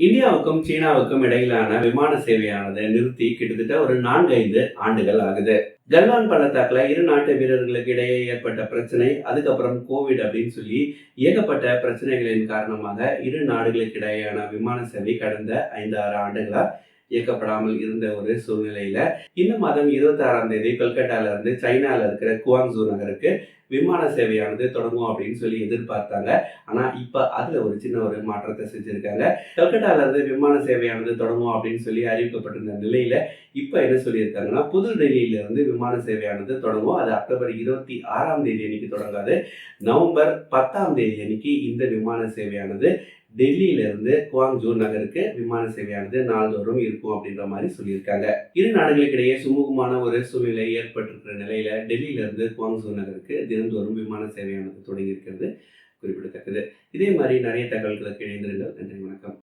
இந்தியாவுக்கும் சீனாவுக்கும் இடையிலான விமான சேவையானது நிறுத்தி கிட்டத்தட்ட ஒரு நான்கு ஐந்து ஆண்டுகள் ஆகுது. கல்வான் பள்ளத்தாக்குல இரு நாட்டு வீரர்களுக்கு இடையே ஏற்பட்ட பிரச்சனை அதுக்கப்புறம் கோவிட் அப்படின்னு சொல்லி ஏகப்பட்ட பிரச்சனைகளின் காரணமாக இரு நாடுகளுக்கு இடையேயான விமான சேவை கடந்த ஐந்து ஆறு ஆண்டுகளா இயக்கப்படாமல் இருந்த ஒரு சூழ்நிலையில இந்த மாதம் இருபத்தி ஆறாம் தேதி கொல்கட்டால இருந்து சைனால இருக்கிற குவாங்சூ நகருக்கு விமான சேவையானது தொடங்கும் அப்படின்னு சொல்லி எதிர்பார்த்தாங்க. ஆனால் இப்போ அதில் ஒரு சின்ன ஒரு மாற்றத்தை செஞ்சுருக்காங்க. கல்கட்டாவிலிருந்து விமான சேவையானது தொடங்கும் அப்படின்னு சொல்லி அறிவிக்கப்பட்டிருந்த நிலையில் இப்போ என்ன சொல்லியிருக்காங்கன்னா புது டெல்லியிலிருந்து விமான சேவையானது தொடங்கும். அது அக்டோபர் இருபத்தி ஆறாம் தேதி அன்னைக்கு தொடங்காது. நவம்பர் பத்தாம் தேதி அன்னைக்கு இந்த விமான சேவையானது டெல்லியிலிருந்து குவாங் குவாங்ஜூ நகருக்கு விமான சேவையானது நாள்தோறும் இருக்கும் அப்படின்ற மாதிரி சொல்லியிருக்காங்க. இரு நாடுகளுக்கிடையே சுமூகமான ஒரு சூழ்நிலை ஏற்பட்டிருக்கிற நிலையில டெல்லியிலிருந்து குவாங் குவாங்ஜூ நகருக்கு தினந்தோறும் விமான சேவையானது தொடங்கி இருக்கிறது. குறிப்பிடத்தக்கது. இதே மாதிரி நிறைய தகவல்களுக்கு இணைந்திருங்கள். நன்றி வணக்கம்.